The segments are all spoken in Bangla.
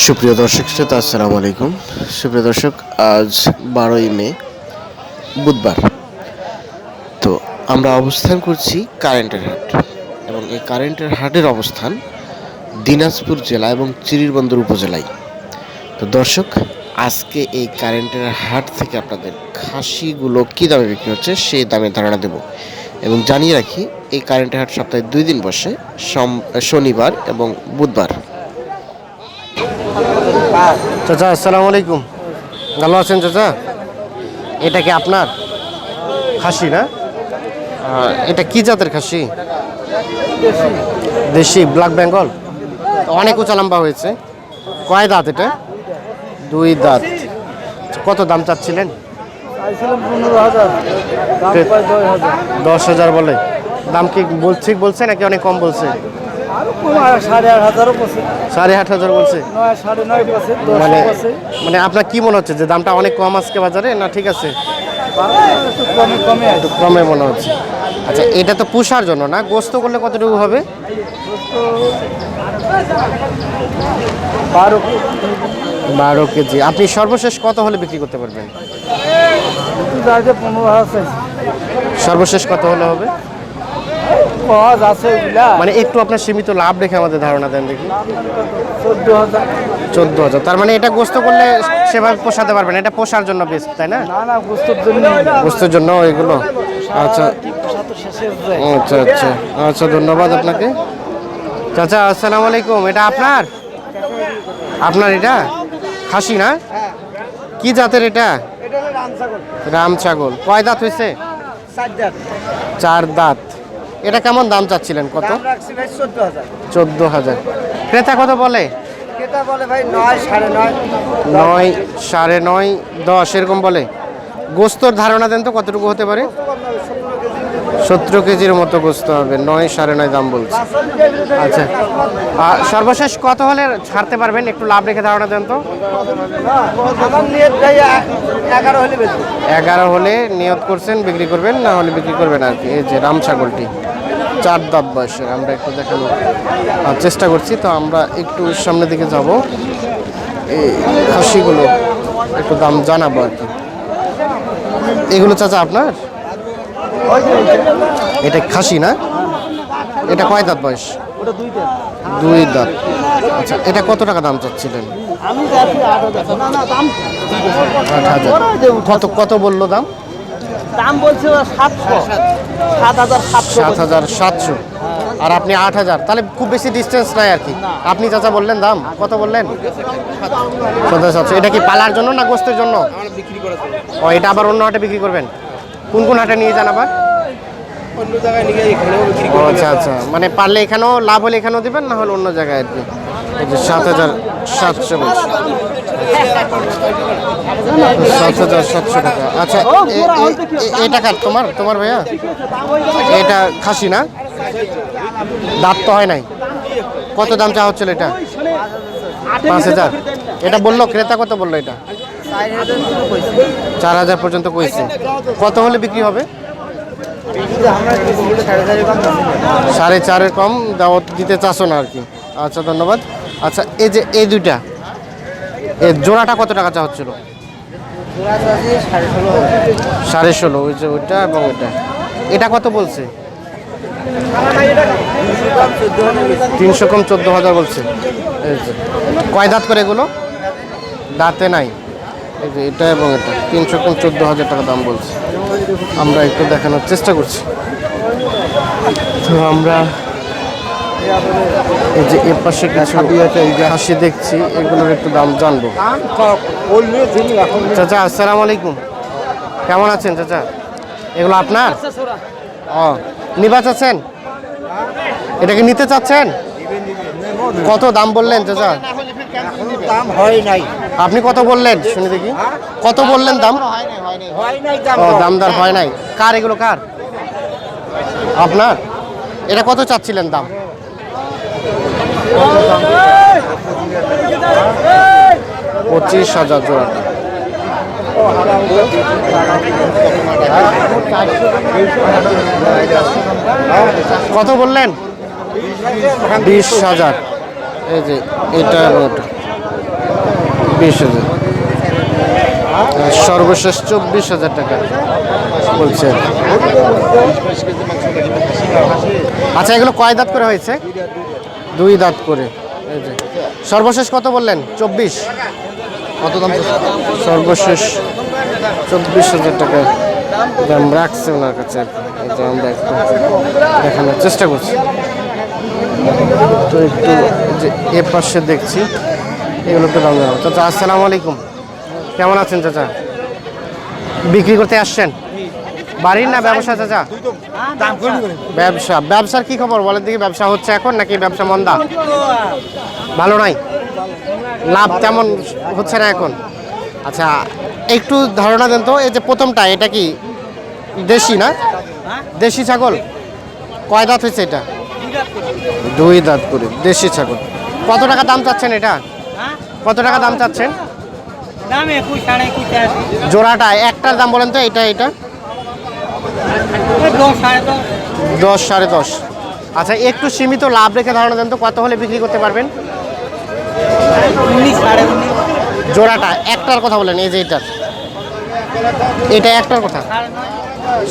সুপ্রিয় দর্শক শ্রোতা, আসসালামু আলাইকুম। সুপ্রিয় দর্শক, আজ বারোই মে, বুধবার। তো আমরা অবস্থান করছি কারেন্টের হাট এবং এই কারেন্টের হাটের অবস্থান দিনাজপুর জেলা এবং চিরিরবন্দর উপজেলায়। তো দর্শক, আজকে এই কারেন্টের হাট থেকে আপনাদের খাসিগুলো কী দামে বিক্রি হচ্ছে সেই দামে ধারণা দেব এবং জানিয়ে রাখি, এই কারেন্টের হাট সপ্তাহে দুই দিন বসে শনিবার এবং বুধবার। চাচা, আসসালামু আলাইকুম। ভালো আছেন চাচা? এটা কি আপনার? খাসি না? এটা কি জাতের খাসি? দেশি, ব্ল্যাক বেঙ্গল। অনেক উঁচা লম্বা হয়েছে। কয় দাঁত এটা? দুই দাঁত। কত দাম চাচ্ছিলেন? দশ হাজার বলে। দাম কি বল ঠিক বলছে নাকি অনেক কম বলছে? সাড়ে আট হাজার বলছে। মানে মানে আপনার কি মনে হচ্ছে যে দামটা অনেক কম আজকে বাজারে না ঠিক আছে? একটু কমে মনে হচ্ছে। আচ্ছা এটা তো পুষার জন্য না? গোস্ত করলে কতটুকু হবে? বারো বারো কেজি। আপনি সর্বশেষ কত হলে বিক্রি করতে পারবেন? সর্বশেষ কত হলে হবে? পাওয়া যাচ্ছে ওগুলা। মানে একটু আপনার সীমিত লাভ রেখে আমাদের ধারণা দেন দেখি। চোদ্দ হাজার। চোদ্দ হাজার। তার মানে এটা গোস্ত করলে সেভাবে পোষাতে পারবেন এটা পোষার জন্য বেস্ট তাই না? না না গোস্তর জন্য গোস্তের জন্য ওইগুলো? আচ্ছা। আচ্ছা আচ্ছা। আচ্ছা ধন্যবাদ আপনাকে। চাচা আসসালামু আলাইকুম। এটা আপনার? আপনার এটা? খাসি না? কি জাতের এটা? এটা রাম ছাগল। কয় দাঁত হয়েছে? চার হাজার চার দাঁত। এটা কেমন দাম চাচ্ছিলেন? কত? চোদ্দ হাজার। ক্রেতা কত বলে? নয় সাড়ে নয়। দশ এরকম বলে। গোস্তর ধারণা দেন তো কতটুকু হতে পারে? সত্তর কেজির মতো গোস্ত হবে নয় সাড়ে নয় দাম বলছে। আচ্ছা। আর সর্বশেষ কত হলে ছাড়তে পারবেন? একটু লাভ রেখে ধারণা দেন তো। এগারো হলে নিয়ত করছেন বিক্রি করবেন না হলে বিক্রি করবেন আর কি? এই যে রাম ছাগলটি চার দাঁত বয়সের আমরা একটু দেখানোর আহ, চেষ্টা করছি। তো আমরা একটু সামনের দিকে যাব। এই খাসিগুলো একটু দাম জানাব আর কি। এগুলো চাচা আপনার? এটা খাসি না? এটা কয় দাঁত বয়স? দুই দাঁত। আচ্ছা এটা কত টাকা দাম চাচ্ছিলেন? হাজার। কত কত বলল দাম? দাম বলছে সাতশো। সাত হাজার সাতশো সাত হাজার সাতশো। আর আপনি আট হাজার। তাহলে খুব বেশি ডিস্টেন্স নাই আর কি। আপনি চাচা বললেন দাম। কত বললেন? সতেরো সাতশো। এটা কি পালার জন্য না গোস্তের জন্য? ও এটা আবার অন্য হাটে বিক্রি করবেন। কোন কোন হাটে নিয়ে যান আবার? ও আচ্ছা আচ্ছা। মানে পারলে এখানেও লাভ হলে এখানেও দিবেন না হলে অন্য জায়গায় আর কি? এই যে সাত হাজার সাতশো সাত হাজার সাতশো টাকা। আচ্ছা এটা কার? তোমার? তোমার ভাইয়া? এটা খাসি না? দাঁত তো হয় নাই। কত দাম চা হচ্ছিল এটা? পাঁচ হাজার। এটা বলল ক্রেতা কত বলল এটা? চার হাজার পর্যন্ত কইছে। কত হলে বিক্রি হবে? সাড়ে চারের কম দাওয়াত দিতে চাচ্ছ না আর কি। আচ্ছা ধন্যবাদ। আচ্ছা এই যে এই দুইটা এই জোড়াটা কত টাকা চা হচ্ছিল? সাড়ে ষোলো, ওই যে ওইটা এবং ওইটা। এটা কত বলছে? তিনশো কম চোদ্দ হাজার বলছে। কয় দাঁত করে এগুলো? দাঁতে নাই। এই যে এটা এবং এটা, তিনশো কম চোদ্দ হাজার টাকা দাম বলছে। আমরা একটু দেখানোর চেষ্টা করছি। তো আমরা এই যে এর পাশে কিছু হাসি দেখছি এগুলোর একটু দাম জানব। চাচা আসসালামু আলাইকুম। কেমন আছেন চাচা? এগুলো আপনার? ও নিবা চাচ্ছেন? এটাকে নিতে চাচ্ছেন? কত দাম বললেন চাচা? দাম হয় নাই আপনি কত বললেন? শুনে দেখি। কত বললেন দাম? দাম ও দামদার হয় নাই। কার এগুলো কার? আপনার? এটা কত চাচ্ছিলেন দাম? পঁচিশ হাজার জোড়াটা কত বললেন? বিশ হাজার। এই যে এটা বিশ হাজার। সর্বশেষ চব্বিশ হাজার টাকা বলছে। আচ্ছা এগুলো কয় দাঁত করে হয়েছে? দুই দাঁত করে। সর্বশেষ কত বললেন? চব্বিশ। কত দাম সর্বশেষ চব্বিশ হাজার টাকা দাম রাখছে ওনার কাছে কি। আমরা একটু দেখানোর চেষ্টা করছি। তো একটু যে এ পাশে দেখছি, এগুলো একটু দাম জানাব। চাচা, আসসালামু আলাইকুম। কেমন আছেন চাচা? বিক্রি করতে আসছেন? বাড়ির না ব্যবসা চাচা? ব্যবসা। ব্যবসার কি খবর? বলেন দিকে ব্যবসা হচ্ছে এখন নাকি ব্যবসা মন্দা? ভালো নাই? লাভ তেমন হচ্ছে না এখন। আচ্ছা একটু ধারণা দেন তো এই যে প্রথমটা এটা কি দেশি না? দেশি ছাগল? কয় দাঁত হয়েছে এটা? দুই দাঁত করে দেশি ছাগল। কত টাকা দাম চাচ্ছেন এটা? কত টাকা দাম চাচ্ছেন? জোড়াটা একটার দাম বলেন তো এটা এটা? দশ সাড়ে দশ। আচ্ছা একটু সীমিত লাভ রেখে ধারণা দেন তো কত হলে বিক্রি করতে পারবেন? সাড়ে জোড়াটা একটার কথা বলেন এই যে এটার এটা একটার কথা?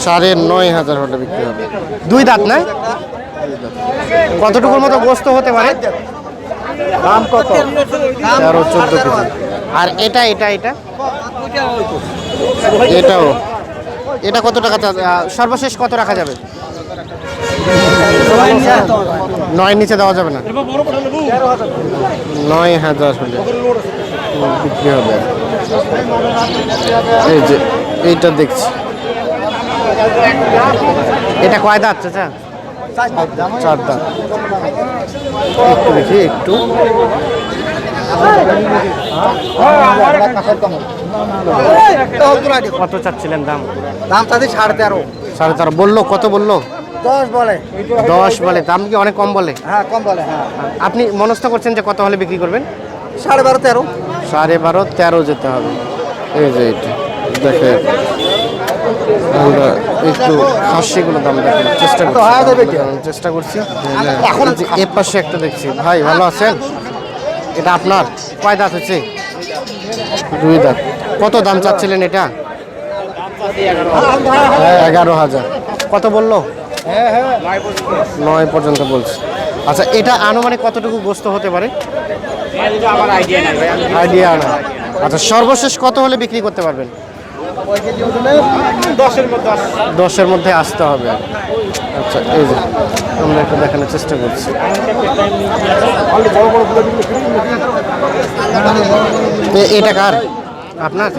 সাড়ে নয়। হাজার হলে বিক্রি হবে। দুই দাঁত না? কতটুকুর মতো গোস্ত হতে পারে? দাম কত? তেরো চোদ্দ কেজি। আর এটা এটা এটা। এটাও। এটা কত টাকা সর্বশেষ কত রাখা যাবে? নয় নিচে দেওয়া যাবে না। নয় হাজার। হলে বিক্রি হবে। এই যে এইটা দেখছি। এটা কয় দাঁত চাচা? চার দাঁত। একটু দেখি একটু। কত চাচ্ছিলেন দাম? দাম তাদের সাড়ে তেরো। সাড়ে তেরো। বলল কত বলল? দশ বলে। দশ বলে। দাম কি অনেক কম বলে? হ্যাঁ কম বলে হ্যাঁ। আপনি মনস্থ করছেন যে কত হলে বিক্রি করবেন? সাড়ে বারো তেরো। সাড়ে বারো তেরো যেতে হবে। এই যে দেখে আমরা একটু খাসিগুলো দাম দেখার চেষ্টা করছি। চেষ্টা করছি। এখন এর পাশে একটা দেখছি। ভাই ভালো আছেন? এটা আপনার? কয় দাঁত হচ্ছে দুই দাঁত। কত দাম চাচ্ছিলেন এটা? এগারো হাজার। কত বলল? নয় পর্যন্ত বলছি। আচ্ছা এটা আনুমানিক কতটুকু গোস্ত হতে পারে? আইডিয়া না। আচ্ছা সর্বশেষ কত হলে বিক্রি করতে পারবেন? দশের মধ্যে আসতে হবে। আচ্ছা এই যে আমরা একটু দেখানোর চেষ্টা করছি। এটা কার? আপনার?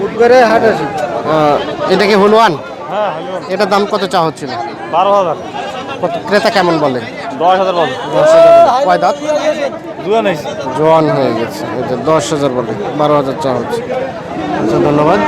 বুধবারে হাট আছে এটা কি হলুয়ান এটার দাম কত চা হচ্ছিল? বারো হাজার। কত? ক্রেতা কেমন বলে? দশ হাজার বল। দশ হাজার কয় দাঁত? জোয়ান হয়ে গেছে। এটা দশ হাজার বলে। বারো হাজার চা হচ্ছে। আচ্ছা ধন্যবাদ।